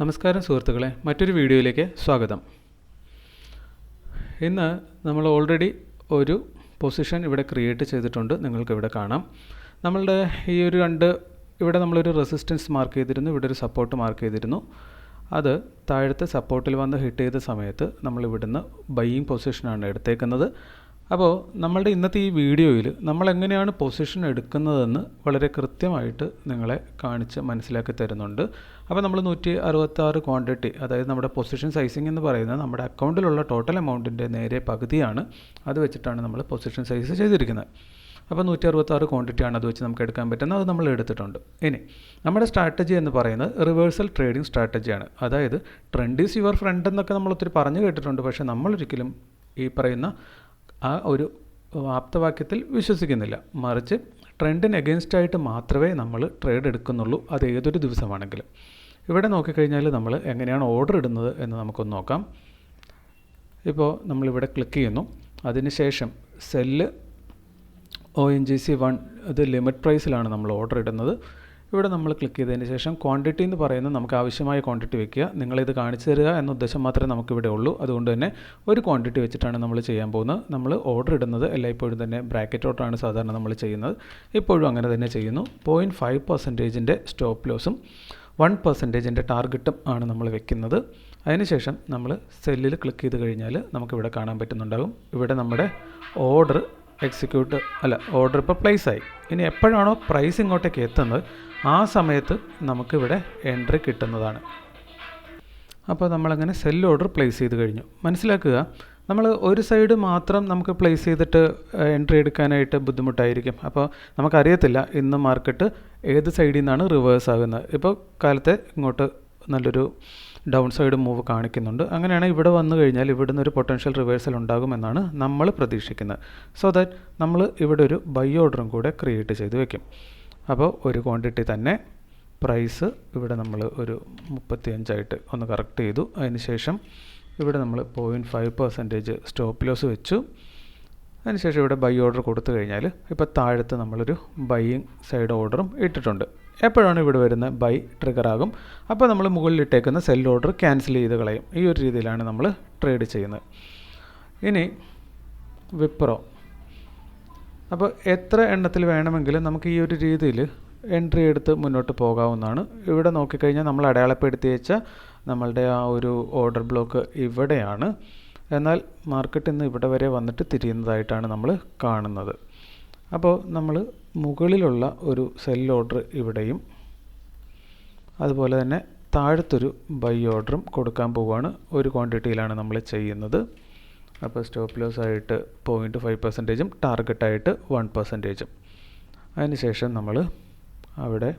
നമസ്കാരം സുഹൃത്തുക്കളെ മറ്റൊരു വീഡിയോയിലേക്ക് സ്വാഗതം. ഇന്ന് നമ്മൾ ഓൾറെഡി ഒരു പൊസിഷൻ ഇവിടെ ക്രിയേറ്റ് ചെയ്തിട്ടുണ്ട് നിങ്ങൾക്ക് ഇവിടെ കാണാം. നമ്മളുടെ ഈ ഒരു രണ്ട് ഇവിടെ നമ്മളൊരു റെസിസ്റ്റൻസ് മാർക്ക് ചെയ്തിരുന്നു ഇവിടെ ഒരു സപ്പോർട്ട് മാർക്ക് ചെയ്തിരുന്നു. അത് താഴത്തെ സപ്പോർട്ടിൽ വന്ന് ഹിറ്റ് ചെയ്ത സമയത്ത് നമ്മൾ ഇവിടുന്ന് ബൈയിങ് പൊസിഷനാണ് എടുത്തേക്കുന്നത്. അപ്പോൾ നമ്മളുടെ ഇന്നത്തെ ഈ വീഡിയോയിൽ നമ്മൾ എങ്ങനെയാണ് പൊസിഷൻ എടുക്കുന്നതെന്ന് വളരെ കൃത്യമായിട്ട് നിങ്ങളെ കാണിച്ച് മനസ്സിലാക്കി തരുന്നുണ്ട്. അപ്പോൾ നമ്മൾ നൂറ്റി അറുപത്താറ് ക്വാണ്ടിറ്റി അതായത് നമ്മുടെ പൊസിഷൻ സൈസിങ് എന്ന് പറയുന്നത് നമ്മുടെ അക്കൗണ്ടിലുള്ള ടോട്ടൽ എമൗണ്ടിന്റെ നേരെ പകുതിയാണ് അത് വെച്ചിട്ടാണ് നമ്മൾ പൊസിഷൻ സൈസ് ചെയ്തിരിക്കുന്നത്. അപ്പോൾ നൂറ്റി അറുപത്താറ് ക്വാണ്ടിറ്റിയാണ് അത് വെച്ച് നമുക്ക് എടുക്കാൻ പറ്റുന്നത്. അത് നമ്മൾ എടുത്തിട്ടുണ്ട്. ഇനി നമ്മുടെ സ്ട്രാറ്റജി എന്ന് പറയുന്നത് റിവേഴ്സൽ ട്രേഡിംഗ് സ്ട്രാറ്റജിയാണ് അതായത് ട്രെൻഡ് ഈസ് യുവർ ഫ്രണ്ട് എന്നൊക്കെ നമ്മൾ ഒത്തിരി പറഞ്ഞു കേട്ടിട്ടുണ്ട്. പക്ഷേ നമ്മളൊരിക്കലും ഈ പറയുന്ന ആ ഒരു ആപ്തവാക്യത്തിൽ വിശ്വസിക്കുന്നില്ല. മറിച്ച് ട്രെൻഡിന് എഗൈൻസ്റ്റ് ആയിട്ട് മാത്രമേ നമ്മൾ ട്രേഡ് എടുക്കുന്നുള്ളൂ. അത് ഏതൊരു ദിവസമാണെങ്കിലും. ഇവിടെ നോക്കിക്കഴിഞ്ഞാൽ നമ്മൾ എങ്ങനെയാണ് ഓർഡർ ഇടുന്നത് എന്ന് നമുക്കൊന്ന് നോക്കാം. ഇപ്പോൾ നമ്മളിവിടെ ക്ലിക്ക് ചെയ്യുന്നു. അതിനുശേഷം sell O N G C one ഇത് ലിമിറ്റ് പ്രൈസിലാണ് നമ്മൾ ഓർഡർ ഇടുന്നത്. ഇവിടെ നമ്മൾ ക്ലിക്ക് ചെയ്തതിന് ശേഷം ക്വാണ്ടിറ്റി എന്ന് പറയുന്നത് നമുക്ക് ആവശ്യമായ ക്വാണ്ടിറ്റി വെക്കുക. നിങ്ങളിത് കാണിച്ചു തരിക എന്ന ഉദ്ദേശം മാത്രമേ നമുക്കിവിടെ ഉള്ളൂ. അതുകൊണ്ട് തന്നെ ഒരു ക്വാണ്ടിറ്റി വെച്ചിട്ടാണ് നമ്മൾ ചെയ്യാൻ പോകുന്നത്. നമ്മൾ ഓർഡർ ഇടുന്നത് എല്ലായ്പ്പോഴും തന്നെ ബ്രാക്കറ്റ് ഓർഡറാണ് സാധാരണ നമ്മൾ ചെയ്യുന്നത്. ഇപ്പോഴും അങ്ങനെ തന്നെ ചെയ്യുന്നു. പോയിന്റ് ഫൈവ് പെർസെന്റേജിന്റെ സ്റ്റോപ്പ് ലോസും വൺ പെർസെന്റേജിന്റെ ടാർഗറ്റും ആണ് നമ്മൾ വെക്കുന്നത്. അതിനുശേഷം നമ്മൾ സെല്ലിൽ ക്ലിക്ക് ചെയ്ത് കഴിഞ്ഞാൽ നമുക്കിവിടെ കാണാൻ പറ്റുന്നുണ്ടാകും. ഇവിടെ നമ്മുടെ ഓർഡർ എക്സിക്യൂട്ട് അല്ല ഓർഡർ ഇപ്പോൾ പ്ലേസ് ആയി. ഇനി എപ്പോഴാണോ പ്രൈസ് ഇങ്ങോട്ടേക്ക് എത്തുന്നത് ആ സമയത്ത് നമുക്കിവിടെ എൻട്രി കിട്ടുന്നതാണ്. അപ്പോൾ നമ്മളങ്ങനെ സെൽ ഓർഡർ പ്ലേസ് ചെയ്ത് കഴിഞ്ഞു. മനസ്സിലാക്കുക നമ്മൾ ഒരു സൈഡ് മാത്രം നമുക്ക് പ്ലേസ് ചെയ്തിട്ട് എൻട്രി എടുക്കാനായിട്ട് ബുദ്ധിമുട്ടായിരിക്കും. അപ്പോൾ നമുക്കറിയത്തില്ല ഇന്ന് മാർക്കറ്റ് ഏത് സൈഡിൽ നിന്നാണ് റിവേഴ്സ് ആകുന്നത്. ഇപ്പോൾ കാലത്തെ ഇങ്ങോട്ട് നല്ലൊരു ഡൗൺ സൈഡ് മൂവ് കാണിക്കുന്നുണ്ട്. അങ്ങനെയാണെങ്കിൽ ഇവിടെ വന്നു കഴിഞ്ഞാൽ ഇവിടുന്ന് ഒരു പൊട്ടൻഷ്യൽ റിവേഴ്സൽ ഉണ്ടാകുമെന്നാണ് നമ്മൾ പ്രതീക്ഷിക്കുന്നത്. സോ ദാറ്റ് നമ്മൾ ഇവിടെ ഒരു ബൈ ഓർഡറും കൂടെ ക്രിയേറ്റ് ചെയ്ത് വെക്കും. അപ്പോൾ ഒരു ക്വാണ്ടിറ്റി തന്നെ പ്രൈസ് ഇവിടെ നമ്മൾ ഒരു മുപ്പത്തിയഞ്ചായിട്ട് ഒന്ന് കറക്റ്റ് ചെയ്തു. അതിനുശേഷം ഇവിടെ നമ്മൾ point five percentage stop loss വെച്ചു. അതിനുശേഷം ഇവിടെ ബൈ ഓർഡർ കൊടുത്തു കഴിഞ്ഞാൽ ഇപ്പോൾ താഴത്ത് നമ്മളൊരു ബൈയിങ് സൈഡ് ഓർഡറും ഇട്ടിട്ടുണ്ട്. എപ്പോഴാണ് ഇവിടെ വരുന്നത് ബൈ ട്രിഗർ ആകും. അപ്പോൾ നമ്മൾ മുകളിൽ ഇട്ടേക്കുന്ന സെൽ ഓർഡർ ക്യാൻസൽ ചെയ്ത് കളയും. ഈ ഒരു രീതിയിലാണ് നമ്മൾ ട്രേഡ് ചെയ്യുന്നത്. ഇനി വിപ്രോ അപ്പോൾ എത്ര എണ്ണത്തിൽ വേണമെങ്കിലും നമുക്ക് ഈ ഒരു രീതിയിൽ എൻട്രി എടുത്ത് മുന്നോട്ട് പോകാവുന്നതാണ്. ഇവിടെ നോക്കിക്കഴിഞ്ഞാൽ നമ്മൾ അടയാളപ്പെടുത്തി വെച്ച നമ്മളുടെ ആ ഒരു ഓർഡർ ബ്ലോക്ക് ഇവിടെയാണ്. എന്നാൽ മാർക്കറ്റ് ഇന്ന് ഇവിടെ വരെ വന്നിട്ട് തിരിയുന്നതായിട്ടാണ് നമ്മൾ കാണുന്നത്. അപ്പോൾ നമ്മൾ മുകളിലുള്ള ഒരു സെൽ ഓർഡർ ഇവിടെയും അതുപോലെ തന്നെ താഴത്തൊരു ബൈ ഓർഡറും കൊടുക്കാൻ പോവുകയാണ്. ഒരു ക്വാണ്ടിറ്റിയിലാണ് നമ്മൾ ചെയ്യുന്നത്. അപ്പോൾ സ്റ്റോപ്പ് ലോസ് ആയിട്ട് പോയിന്റ് ഫൈവ് പെർസെന്റേജും ടാർഗറ്റായിട്ട് വൺ പെർസെന്റേജും അതിനുശേഷം നമ്മൾ അവിടെ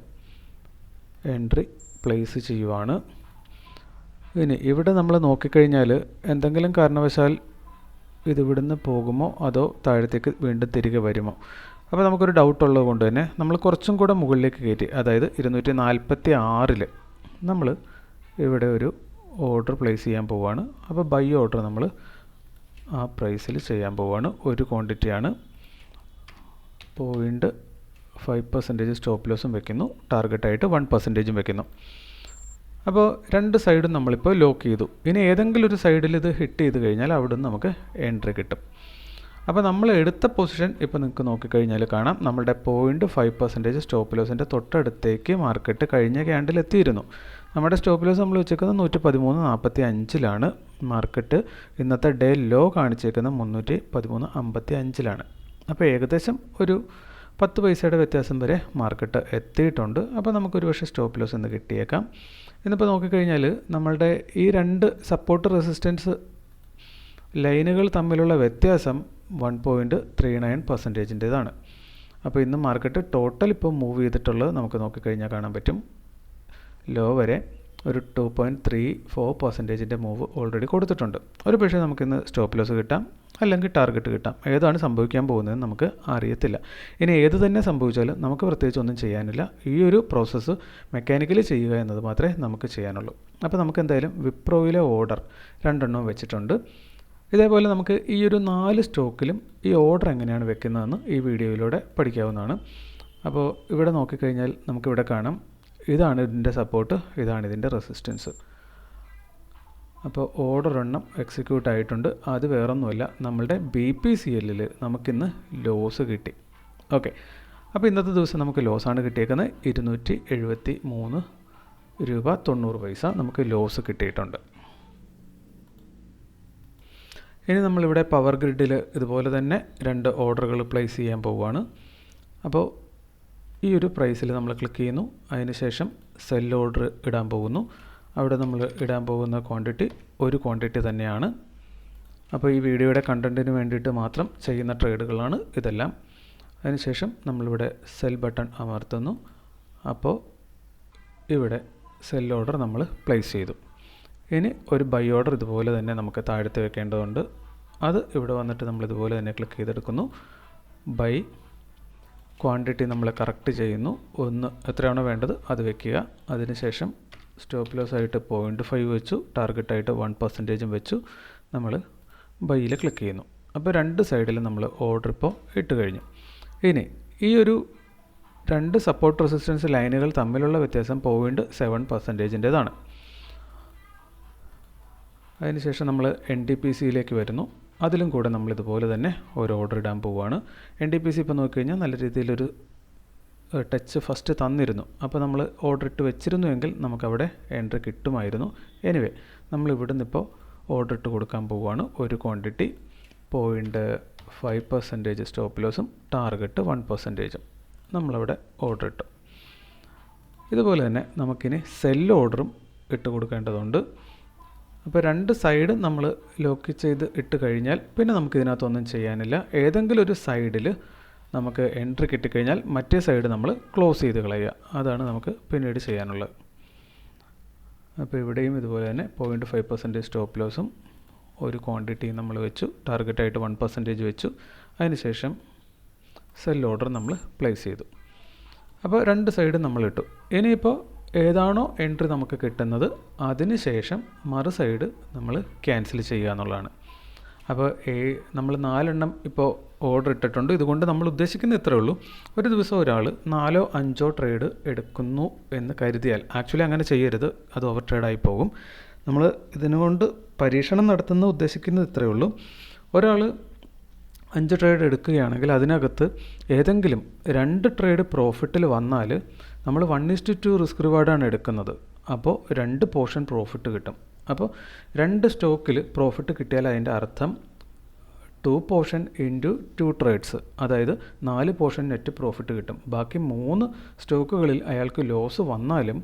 എൻട്രി പ്ലേസ് ചെയ്യുവാണ്. ഇനി ഇവിടെ നമ്മൾ നോക്കിക്കഴിഞ്ഞാൽ എന്തെങ്കിലും കാരണവശാൽ ഇത് ഇവിടുന്ന് പോകുമോ? അതോ താഴത്തേക്ക് വീണ്ടും തിരികെ വരുമോ? അപ്പോൾ നമുക്കൊരു ഡൗട്ട് ഉള്ളത് കൊണ്ട് തന്നെ നമ്മൾ കുറച്ചും കൂടെ മുകളിലേക്ക് കയറ്റി അതായത് ഇരുന്നൂറ്റി നാൽപ്പത്തി ആറിൽ നമ്മൾ ഇവിടെ ഒരു ഓർഡർ പ്ലേസ് ചെയ്യാൻ പോവുകയാണ് അപ്പോൾ ബൈ ഓർഡർ നമ്മൾ ആ പ്രൈസിൽ ചെയ്യാൻ പോവുകയാണ് ഒരു ക്വാണ്ടിറ്റിയാണ് പോയിന്റ് ഫൈവ് പെർസെന്റേജ് സ്റ്റോപ്പ് ലോസും വെക്കുന്നു. ടാർഗറ്റായിട്ട് വൺ പെർസെന്റേജും വെക്കുന്നു. അപ്പോൾ രണ്ട് സൈഡും നമ്മളിപ്പോൾ ലോക്ക് ചെയ്തു. ഇനി ഏതെങ്കിലും ഒരു സൈഡിൽ ഇത് ഹിറ്റ് ചെയ്ത് കഴിഞ്ഞാൽ അവിടെ നിന്ന് നമുക്ക് എൻട്രി കിട്ടും. അപ്പോൾ നമ്മൾ എടുത്ത പൊസിഷൻ ഇപ്പോൾ നിങ്ങൾക്ക് നോക്കിക്കഴിഞ്ഞാൽ കാണാം. നമ്മുടെ പോയിന്റ് ഫൈവ് പെർസെന്റേജ് സ്റ്റോപ്പ് ലോസിന്റെ തൊട്ടടുത്തേക്ക് മാർക്കറ്റ് കഴിഞ്ഞ ക്യാൻഡിൽ എത്തിയിരുന്നു. നമ്മുടെ സ്റ്റോപ്പ് ലോസ് നമ്മൾ വെച്ചേക്കുന്നത് നൂറ്റി പതിമൂന്ന് നാൽപ്പത്തി അഞ്ചിലാണ് മാർക്കറ്റ് ഇന്നത്തെ ഡേ ലോ കാണിച്ചേക്കുന്നത് മുന്നൂറ്റി പതിമൂന്ന് അമ്പത്തി അഞ്ചിലാണ് അപ്പോൾ ഏകദേശം ഒരു പത്ത് പൈസയുടെ വ്യത്യാസം വരെ മാർക്കറ്റ് എത്തിയിട്ടുണ്ട്. അപ്പോൾ നമുക്കൊരു പക്ഷേ സ്റ്റോപ്പ് ലോസ് എന്ന് കിട്ടിയേക്കാം. ഇന്നിപ്പോൾ നോക്കിക്കഴിഞ്ഞാൽ നമ്മളുടെ ഈ രണ്ട് സപ്പോർട്ട് റെസിസ്റ്റൻസ് ലൈനുകൾ തമ്മിലുള്ള വ്യത്യാസം വൺ പോയിന്റ് ത്രീ നയൻ പെർസെന്റേജിന്റേതാണ് അപ്പോൾ ഇന്ന് മാർക്കറ്റ് ടോട്ടൽ ഇപ്പോൾ മൂവ് ചെയ്തിട്ടുള്ളത് നമുക്ക് നോക്കിക്കഴിഞ്ഞാൽ കാണാൻ പറ്റും. ലോ വരെ ഒരു ടു പോയിന്റ് ത്രീ ഫോർ പെർസെന്റേജിന്റെ മൂവ് ഓൾറെഡി കൊടുത്തിട്ടുണ്ട്. ഒരു പക്ഷേ നമുക്കിന്ന് സ്റ്റോപ്പ് ലോസ് കിട്ടാം അല്ലെങ്കിൽ ടാർഗറ്റ് കിട്ടാം. ഏതാണ് സംഭവിക്കാൻ പോകുന്നതെന്ന് നമുക്ക് അറിയത്തില്ല. ഇനി ഏത് തന്നെ സംഭവിച്ചാലും നമുക്ക് പ്രത്യേകിച്ച് ഒന്നും ചെയ്യാനില്ല. ഈ ഒരു പ്രോസസ്സ് മെക്കാനിക്കലി ചെയ്യുക എന്നത് മാത്രമേ നമുക്ക് ചെയ്യാനുള്ളൂ. അപ്പോൾ നമുക്ക് എന്തായാലും വിപ്രോയിലെ ഓർഡർ രണ്ടെണ്ണം വെച്ചിട്ടുണ്ട്. ഇതേപോലെ നമുക്ക് ഈ ഒരു നാല് സ്റ്റോക്കിലും ഈ ഓർഡർ എങ്ങനെയാണ് വെക്കുന്നതെന്ന് ഈ വീഡിയോയിലൂടെ പഠിക്കാവുന്നതാണ്. അപ്പോൾ ഇവിടെ നോക്കിക്കഴിഞ്ഞാൽ നമുക്കിവിടെ കാണാം. ഇതാണ് ഇതിന്റെ സപ്പോർട്ട് ഇതാണ് ഇതിന്റെ റെസിസ്റ്റൻസ് അപ്പോൾ ഓർഡർ എണ്ണം എക്സിക്യൂട്ട് ആയിട്ടുണ്ട്. അത് വേറൊന്നുമല്ല നമ്മളുടെ ബി പി സി എല്ലിൽ നമുക്കിന്ന് ലോസ് കിട്ടി. ഓക്കെ അപ്പോൾ ഇന്നത്തെ ദിവസം നമുക്ക് ലോസാണ് കിട്ടിയേക്കുന്നത്. ഇരുന്നൂറ്റി എഴുപത്തി മൂന്ന് രൂപ തൊണ്ണൂറ് പൈസ നമുക്ക് ലോസ് കിട്ടിയിട്ടുണ്ട്. ഇനി നമ്മളിവിടെ പവർ ഗ്രിഡിൽ ഇതുപോലെ തന്നെ രണ്ട് ഓർഡറുകൾ പ്ലേസ് ചെയ്യാൻ പോവുകയാണ്. അപ്പോൾ ഈ ഒരു പ്രൈസിൽ നമ്മൾ ക്ലിക്ക് ചെയ്യുന്നു. അതിനുശേഷം സെൽ ഓർഡർ ഇടാൻ പോകുന്നു. അവിടെ നമ്മൾ ഇടാൻ പോകുന്ന ക്വാണ്ടിറ്റി ഒരു ക്വാണ്ടിറ്റി തന്നെയാണ്. അപ്പോൾ ഈ വീഡിയോയുടെ കണ്ടന്റിന് വേണ്ടിയിട്ട് മാത്രം ചെയ്യുന്ന ട്രേഡുകളാണ് ഇതെല്ലാം. അതിനുശേഷം നമ്മളിവിടെ സെൽ ബട്ടൺ അമർത്തുന്നു. അപ്പോൾ ഇവിടെ സെൽ ഓർഡർ നമ്മൾ പ്ലേസ് ചെയ്തു. ഇനി ഒരു ബൈ ഓർഡർ ഇതുപോലെ തന്നെ നമുക്ക് താഴ്ത്തി വെക്കേണ്ടതുണ്ട്. അത് ഇവിടെ വന്നിട്ട് നമ്മൾ ഇതുപോലെ തന്നെ ക്ലിക്ക് ചെയ്തെടുക്കുന്നു. ബൈ ക്വാണ്ടിറ്റി നമ്മൾ കറക്റ്റ് ചെയ്യുന്നു. ഒന്ന് എത്രയാണോ വേണ്ടത് അത് വെക്കുക. അതിനുശേഷം സ്റ്റോപ്പ് ലോസ് ആയിട്ട് പോയിന്റ് ഫൈവ് വെച്ചു. ടാർഗറ്റായിട്ട് വൺ പെർസെന്റേജും വെച്ചു. നമ്മൾ ബൈയിൽ ക്ലിക്ക് ചെയ്യുന്നു. അപ്പോൾ രണ്ട് സൈഡിലും നമ്മൾ ഓർഡർ ഇപ്പോൾ ഇട്ട് കഴിഞ്ഞു. ഇനി ഈ ഒരു രണ്ട് സപ്പോർട്ട് റെസിസ്റ്റൻസ് ലൈനുകൾ തമ്മിലുള്ള വ്യത്യാസം പോയിന്റ് സെവൻ പെർസെന്റേജിന്റേതാണ് അതിനുശേഷം നമ്മൾ എൻ ഡി പി സിയിലേക്ക് വരുന്നു. അതിലും കൂടെ നമ്മൾ ഇതുപോലെ തന്നെ ഒരു ഓർഡർ ഇടാൻ പോവുകയാണ് എൻ ഡി പി സി ഇപ്പോൾ നോക്കിക്കഴിഞ്ഞാൽ നല്ല രീതിയിലൊരു ടച്ച് ഫസ്റ്റ് തന്നിരുന്നു. അപ്പോൾ നമ്മൾ ഓർഡർ ഇട്ട് വെച്ചിരുന്നുവെങ്കിൽ നമുക്കവിടെ എൻട്രി കിട്ടുമായിരുന്നു. എനിവേ നമ്മൾ ഇവിടുന്ന് ഇപ്പോൾ ഓർഡർ ഇട്ട് കൊടുക്കാൻ പോവുകയാണ് ഒരു quantity point five percentage stop ലോസും target one പെർസെന്റേജും നമ്മളവിടെ ഓർഡർ ഇട്ടു. ഇതുപോലെ തന്നെ നമുക്കിനി സെൽ ഓർഡറും ഇട്ട് കൊടുക്കേണ്ടതുണ്ട്. അപ്പോൾ രണ്ട് സൈഡ് നമ്മൾ ലോക്ക് ചെയ്ത് ഇട്ട് കഴിഞ്ഞാൽ പിന്നെ നമുക്ക് ഇതിനകത്തൊന്നും ചെയ്യാനില്ല. ഏതെങ്കിലും ഒരു സൈഡിൽ നമുക്ക് എൻട്രി കിട്ടിക്കഴിഞ്ഞാൽ മറ്റേ സൈഡ് നമ്മൾ ക്ലോസ് ചെയ്ത് കളയുക. അതാണ് നമുക്ക് പിന്നീട് ചെയ്യാനുള്ളത്. അപ്പോൾ ഇവിടെയും ഇതുപോലെ തന്നെ പോയിന്റ് ഫൈവ് പെർസെന്റേജ് സ്റ്റോപ്പ് ലോസും ഒരു ക്വാണ്ടിറ്റി നമ്മൾ വെച്ചു. ടാർഗറ്റായിട്ട് വൺ പെർസെന്റേജ് വെച്ചു. അതിനുശേഷം സെൽ ഓർഡർ നമ്മൾ പ്ലേസ് ചെയ്തു. അപ്പോൾ രണ്ട് സൈഡും നമ്മൾ ഇട്ടു. ഇനിയിപ്പോൾ ഏതാണോ എൻട്രി നമുക്ക് കിട്ടുന്നത് അതിന് ശേഷം മറു സൈഡ് നമ്മൾ ക്യാൻസൽ ചെയ്യുക എന്നുള്ളതാണ്. അപ്പോൾ ഏ നമ്മൾ നാലെണ്ണം ഇപ്പോൾ ഓർഡർ ഇട്ടിട്ടുണ്ട്. ഇതുകൊണ്ട് നമ്മൾ ഉദ്ദേശിക്കുന്ന ഇത്രേ ഉള്ളൂ. ഒരു ദിവസം ഒരാൾ നാലോ അഞ്ചോ ട്രേഡ് എടുക്കുന്നു എന്ന് കരുതിയാൽ ആക്ച്വലി അങ്ങനെ ചെയ്യരുത്. അത് ഓവർ ട്രേഡായി പോകും. നമ്മൾ ഇതിനുകൊണ്ട് പരീക്ഷണം നടത്തുന്ന ഉദ്ദേശിക്കുന്നത് ഇത്രയേ ഉള്ളൂ. ഒരാൾ അഞ്ച് ട്രേഡ് എടുക്കുകയാണെങ്കിൽ അതിനകത്ത് ഏതെങ്കിലും രണ്ട് ട്രേഡ് പ്രോഫിറ്റിൽ വന്നാൽ നമ്മൾ one is to two risk റിവാർഡാണ് എടുക്കുന്നത്. അപ്പോൾ രണ്ട് പോർഷൻ പ്രോഫിറ്റ് കിട്ടും. അപ്പോൾ രണ്ട് സ്റ്റോക്കിൽ പ്രോഫിറ്റ് കിട്ടിയാൽ അതിന്റെ അർത്ഥം two portion into two trades അതായത് നാല് പോർഷൻ നെറ്റ് പ്രോഫിറ്റ് കിട്ടും. ബാക്കി മൂന്ന് സ്റ്റോക്കുകളിൽ അയാൾക്ക് ലോസ് വന്നാലും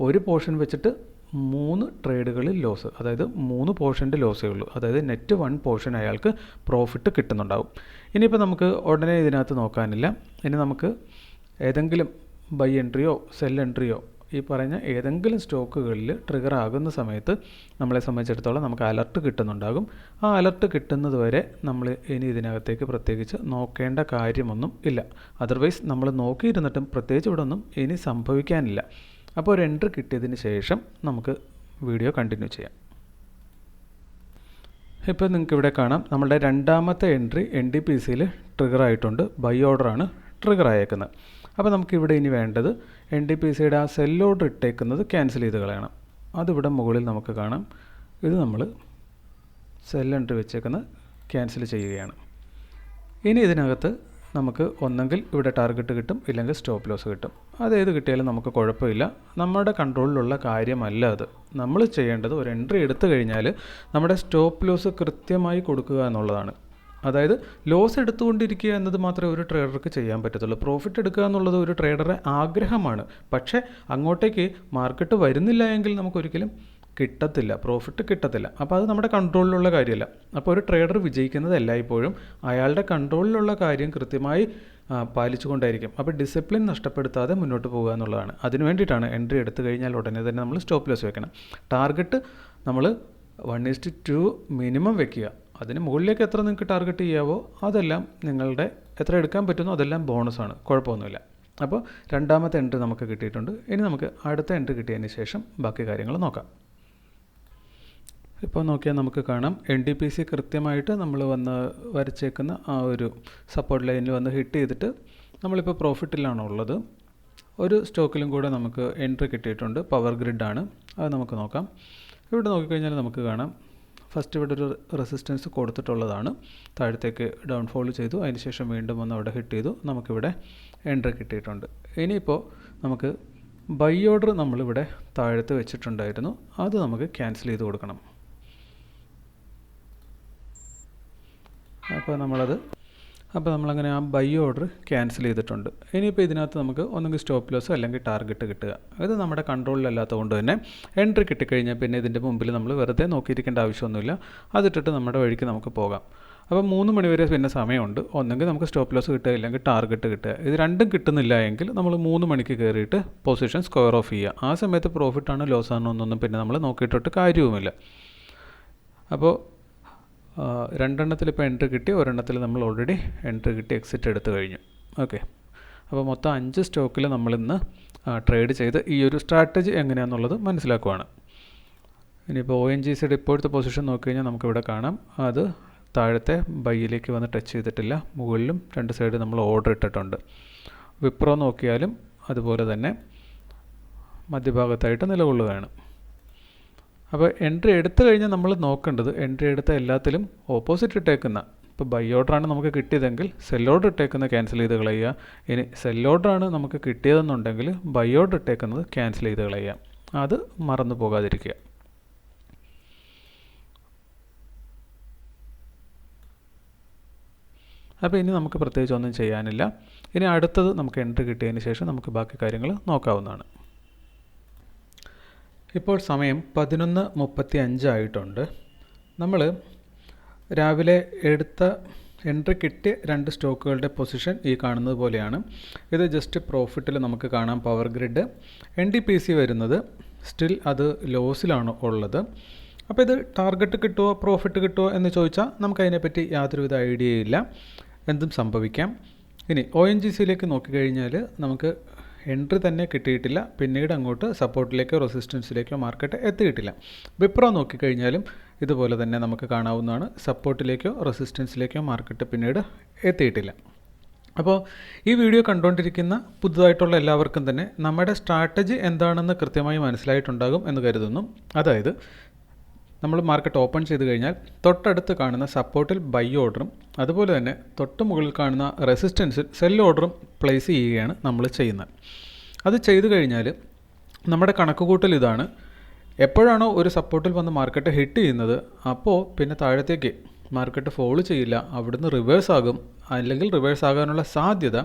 ഒരു പോർഷൻ വെച്ചിട്ട് മൂന്ന് ട്രേഡുകളിൽ ലോസ് അതായത് മൂന്ന് പോർഷന്റെ ലോസേ ഉള്ളൂ. അതായത് നെറ്റ് വൺ പോർഷൻ അയാൾക്ക് പ്രോഫിറ്റ് കിട്ടുന്നുണ്ടാവും. ഇനിയിപ്പോൾ നമുക്ക് ഉടനെ ഇതിനകത്ത് നോക്കാനില്ല. ഇനി നമുക്ക് ഏതെങ്കിലും ബൈ എൻട്രിയോ സെൽ എൻട്രിയോ ഈ പറഞ്ഞ ഏതെങ്കിലും സ്റ്റോക്കുകളിൽ ട്രിഗർ ആകുന്ന സമയത്ത് നമ്മളെ സംബന്ധിച്ചിടത്തോളം നമുക്ക് അലർട്ട് കിട്ടുന്നുണ്ടാകും. ആ അലർട്ട് കിട്ടുന്നത് വരെ നമ്മൾ ഇനി ഇതിനകത്തേക്ക് പ്രത്യേകിച്ച് നോക്കേണ്ട കാര്യമൊന്നും ഇല്ല. അതർവൈസ് നമ്മൾ നോക്കിയിരുന്നിട്ടും പ്രത്യേകിച്ച് ഇവിടെ ഒന്നും ഇനി സംഭവിക്കാനില്ല. അപ്പോൾ ഒരു എൻട്രി കിട്ടിയതിന് ശേഷം നമുക്ക് വീഡിയോ കണ്ടിന്യൂ ചെയ്യാം. ഇപ്പോൾ നിങ്ങൾക്ക് ഇവിടെ കാണാം നമ്മുടെ രണ്ടാമത്തെ എൻട്രി എൻ ഡി പി സിയിൽ ട്രിഗർ ആയിട്ടുണ്ട്. ബൈ ഓർഡറാണ് ട്രിഗർ ആയേക്കുന്നത്. അപ്പോൾ നമുക്കിവിടെ ഇനി വേണ്ടത് എൻ ഡി പി സിയുടെ ആ സെല്ലോട് ഇട്ടേക്കുന്നത് ക്യാൻസൽ ചെയ്ത് കളയണം. അതിവിടെ മുകളിൽ നമുക്ക് കാണാം. ഇത് നമ്മൾ സെല്ലുണ്ട് എൻട്രി വെച്ചേക്കുന്നത് ക്യാൻസൽ ചെയ്യുകയാണ്. ഇനി ഇതിനകത്ത് നമുക്ക് ഒന്നെങ്കിൽ ഇവിടെ ടാർഗറ്റ് കിട്ടും ഇല്ലെങ്കിൽ സ്റ്റോപ്പ് ലോസ് കിട്ടും. അതേത് കിട്ടിയാലും നമുക്ക് കുഴപ്പമില്ല. നമ്മുടെ കൺട്രോളിലുള്ള കാര്യമല്ല അത്. നമ്മൾ ചെയ്യേണ്ടത് ഒരു എൻട്രി എടുത്തു കഴിഞ്ഞാൽ നമ്മുടെ സ്റ്റോപ്പ് ലോസ് കൃത്യമായി കൊടുക്കുക എന്നുള്ളതാണ്. അതായത് ലോസ് എടുത്തുകൊണ്ടിരിക്കുക എന്നത് മാത്രമേ ഒരു ട്രേഡർക്ക് ചെയ്യാൻ പറ്റത്തുള്ളൂ. പ്രോഫിറ്റ് എടുക്കുക എന്നുള്ളത് ഒരു ട്രേഡറുടെ ആഗ്രഹമാണ്. പക്ഷേ അങ്ങോട്ടേക്ക് മാർക്കറ്റ് വരുന്നില്ല എങ്കിൽ നമുക്കൊരിക്കലും കിട്ടത്തില്ല പ്രോഫിറ്റ് കിട്ടത്തില്ല. അപ്പോൾ അത് നമ്മുടെ കൺട്രോളിലുള്ള കാര്യമല്ല. അപ്പോൾ ഒരു ട്രേഡർ വിജയിക്കുന്നത് എല്ലായ്പ്പോഴും അയാളുടെ കൺട്രോളിലുള്ള കാര്യം കൃത്യമായി പാലിച്ചുകൊണ്ടായിരിക്കും. അപ്പോൾ ഡിസിപ്ലിൻ നഷ്ടപ്പെടുത്താതെ മുന്നോട്ട് പോകുക എന്നുള്ളതാണ്. അതിന് വേണ്ടിയിട്ടാണ് എൻട്രി എടുത്തു കഴിഞ്ഞാൽ ഉടനെ തന്നെ നമ്മൾ സ്റ്റോപ്പ് ലോസ് വെക്കണം. ടാർഗറ്റ് നമ്മൾ one is to two minimum വെക്കുക. അതിന് മുകളിലേക്ക് എത്ര നിങ്ങൾക്ക് ടാർഗറ്റ് ചെയ്യാവോ അതെല്ലാം നിങ്ങളുടെ എത്ര എടുക്കാൻ പറ്റുന്നോ അതെല്ലാം ബോണസാണ്. കുഴപ്പമൊന്നുമില്ല. അപ്പോൾ രണ്ടാമത്തെ എൻട്രി നമുക്ക് കിട്ടിയിട്ടുണ്ട്. ഇനി നമുക്ക് അടുത്ത എൻട്രി കിട്ടിയതിന് ശേഷം ബാക്കി കാര്യങ്ങൾ നോക്കാം. ഇപ്പോൾ നോക്കിയാൽ നമുക്ക് കാണാം. എൻ ഡി പി സി കൃത്യമായിട്ട് നമ്മൾ വന്ന് വരച്ചേക്കുന്ന ആ ഒരു സപ്പോർട്ട് ലൈനിൽ വന്ന് ഹിറ്റ് ചെയ്തിട്ട് നമ്മളിപ്പോൾ പ്രോഫിറ്റിലാണ് ഉള്ളത്. ഒരു സ്റ്റോക്കിലും കൂടെ നമുക്ക് എൻട്രി കിട്ടിയിട്ടുണ്ട്. പവർ ഗ്രിഡാണ് അത് നമുക്ക് നോക്കാം. ഇവിടെ നോക്കിക്കഴിഞ്ഞാൽ നമുക്ക് കാണാം. ഫസ്റ്റ് ഇവിടെ ഒരു റെസിസ്റ്റൻസ് കൊടുത്തിട്ടുള്ളതാണ്. താഴത്തേക്ക് ഡൗൺഫോൾ ചെയ്തു. അതിനുശേഷം വീണ്ടും ഒന്ന് അവിടെ ഹിറ്റ് ചെയ്തു. നമുക്കിവിടെ എൻട്രി കിട്ടിയിട്ടുണ്ട്. ഇനിയിപ്പോൾ നമുക്ക് ബൈ ഓർഡർ നമ്മളിവിടെ താഴത്ത് വെച്ചിട്ടുണ്ടായിരുന്നു. അത് നമുക്ക് ക്യാൻസൽ ചെയ്ത് കൊടുക്കണം. അപ്പോൾ നമ്മളത് അപ്പോൾ നമ്മളങ്ങനെ ആ ബൈ ഓർഡർ ക്യാൻസൽ ചെയ്തിട്ടുണ്ട്. ഇനിയിപ്പോൾ ഇതിനകത്ത് നമുക്ക് ഒന്നെങ്കിൽ സ്റ്റോപ്പ് ലോസ് അല്ലെങ്കിൽ ടാർഗറ്റ് കിട്ടുക. ഇത് നമ്മുടെ കൺട്രോളിലല്ലാത്തത് കൊണ്ട് തന്നെ എൻട്രി കിട്ടിക്കഴിഞ്ഞാൽ പിന്നെ ഇതിന്റെ മുമ്പിൽ നമ്മൾ വെറുതെ നോക്കിയിരിക്കേണ്ട ആവശ്യമൊന്നുമില്ല. അതിട്ടിട്ട് നമ്മുടെ വഴിക്ക് നമുക്ക് പോകാം. അപ്പോൾ മൂന്ന് മണിവരെ പിന്നെ സമയമുണ്ട്. ഒന്നെങ്കിൽ നമുക്ക് സ്റ്റോപ്പ് ലോസ് കിട്ടുക ഇല്ലെങ്കിൽ ടാർഗറ്റ് കിട്ടുക. ഇത് രണ്ടും കിട്ടുന്നില്ല എങ്കിൽ നമ്മൾ മൂന്ന് മണിക്ക് കയറിയിട്ട് പൊസിഷൻ സ്ക്വയർ ഓഫ് ചെയ്യുക. ആ സമയത്ത് പ്രോഫിറ്റാണ് ലോസ് ആണോ എന്നൊന്നും പിന്നെ നമ്മൾ നോക്കിയിട്ടിട്ട് കാര്യവുമില്ല. അപ്പോൾ രണ്ടെണ്ണത്തിൽ ഇപ്പോൾ എൻട്രി കിട്ടി ഒരെണ്ണത്തിൽ നമ്മൾ ഓൾറെഡി എൻട്രി കിട്ടി എക്സിറ്റ് എടുത്തു കഴിഞ്ഞു. ഓക്കെ അപ്പോൾ മൊത്തം അഞ്ച് സ്റ്റോക്കിൽ നമ്മളിന്ന് ട്രേഡ് ചെയ്ത് ഈ ഒരു സ്ട്രാറ്റജി എങ്ങനെയാണെന്നുള്ളത് മനസ്സിലാക്കുവാണ്. ഇനിയിപ്പോൾ ഒ എൻ ജി സിയുടെ ഇപ്പോഴത്തെ പൊസിഷൻ നോക്കിക്കഴിഞ്ഞാൽ നമുക്കിവിടെ കാണാം. അത് താഴത്തെ ബൈയിലേക്ക് വന്ന് ടച്ച് ചെയ്തിട്ടില്ല. മുകളിലും രണ്ട് സൈഡ് നമ്മൾ ഓർഡർ ഇട്ടിട്ടുണ്ട്. വിപ്രോ നോക്കിയാലും അതുപോലെ തന്നെ മധ്യഭാഗത്തായിട്ട് നിലകൊള്ളുകയാണ്. അപ്പോൾ എൻട്രി എടുത്തു കഴിഞ്ഞാൽ നമ്മൾ നോക്കേണ്ടത് എൻട്രി എടുത്ത എല്ലാത്തിലും ഓപ്പോസിറ്റ് ഇട്ടേക്കുന്ന ഇപ്പോൾ ബൈ ഓർഡറാണ് നമുക്ക് കിട്ടിയതെങ്കിൽ സെൽ ഓർഡർ ഇട്ടേക്കുന്ന ക്യാൻസൽ ചെയ്ത് കളയുക. ഇനി സെൽ ഓർഡറാണ് നമുക്ക് കിട്ടിയതെന്നുണ്ടെങ്കിൽ ബൈ ഓർഡർ ഇട്ടേക്കുന്നത് ക്യാൻസൽ ചെയ്ത് കളയുക. അത് മറന്നു പോകാതിരിക്കുക. അപ്പോൾ ഇനി നമുക്ക് പ്രത്യേകിച്ച് ഒന്നും ചെയ്യാനില്ല. ഇനി അടുത്തത് നമുക്ക് എൻട്രി കിട്ടിയതിന് ശേഷം നമുക്ക് ബാക്കി കാര്യങ്ങൾ നോക്കാവുന്നതാണ്. ഇപ്പോൾ സമയം പതിനൊന്ന് മുപ്പത്തി അഞ്ചായിട്ടുണ്ട് നമ്മൾ രാവിലെ എടുത്ത എൻട്രി കിട്ടിയ രണ്ട് സ്റ്റോക്കുകളുടെ പൊസിഷൻ ഈ കാണുന്നത് പോലെയാണ്. ഇത് ജസ്റ്റ് പ്രോഫിറ്റിൽ നമുക്ക് കാണാം Power Grid N D P C വരുന്നത് സ്റ്റിൽ അത് ലോസിലാണ് ഉള്ളത്. അപ്പോൾ ഇത് ടാർഗറ്റ് കിട്ടുമോ പ്രോഫിറ്റ് കിട്ടുമോ എന്ന് ചോദിച്ചാൽ നമുക്കതിനെപ്പറ്റി യാതൊരുവിധ ഐഡിയയില്ല എന്തും സംഭവിക്കാം. ഇനി ഒ എൻ ജി സിയിലേക്ക് നോക്കിക്കഴിഞ്ഞാൽ നമുക്ക് എൻട്രി തന്നെ കിട്ടിയിട്ടില്ല. പിന്നീട് അങ്ങോട്ട് സപ്പോർട്ടിലേക്കോ റെസിസ്റ്റൻസിലേക്കോ മാർക്കറ്റ് എത്തിയിട്ടില്ല. വിപ്രോ നോക്കിക്കഴിഞ്ഞാലും ഇതുപോലെ തന്നെ നമുക്ക് കാണാവുന്നതാണ്. സപ്പോർട്ടിലേക്കോ റെസിസ്റ്റൻസിലേക്കോ മാർക്കറ്റ് പിന്നീട് എത്തിയിട്ടില്ല. അപ്പോൾ ഈ വീഡിയോ കണ്ടുകൊണ്ടിരിക്കുന്ന പുതുതായിട്ടുള്ള എല്ലാവർക്കും തന്നെ നമ്മുടെ സ്ട്രാറ്റജി എന്താണെന്ന് കൃത്യമായി മനസ്സിലായിട്ടുണ്ടാകും എന്ന് കരുതുന്നു. അതായത് നമ്മൾ മാർക്കറ്റ് ഓപ്പൺ ചെയ്ത് കഴിഞ്ഞാൽ തൊട്ടടുത്ത് കാണുന്ന സപ്പോർട്ടിൽ ബൈ ഓർഡറും അതുപോലെ തന്നെ തൊട്ട് മുകളിൽ കാണുന്ന റെസിസ്റ്റൻസിൽ സെൽ ഓർഡറും പ്ലേസ് ചെയ്യുകയാണ് നമ്മൾ ചെയ്യുന്നത്. അത് ചെയ്തു കഴിഞ്ഞാൽ നമ്മുടെ കണക്കുകൂട്ടൽ ഇതാണ്. എപ്പോഴാണോ ഒരു സപ്പോർട്ടിൽ വന്ന് മാർക്കറ്റ് ഹിറ്റ് ചെയ്യുന്നത് അപ്പോൾ പിന്നെ താഴത്തേക്ക് മാർക്കറ്റ് ഫോൾ ചെയ്യില്ല അവിടുന്ന് റിവേഴ്സ് ആകും. അല്ലെങ്കിൽ റിവേഴ്സ് ആകാനുള്ള സാധ്യത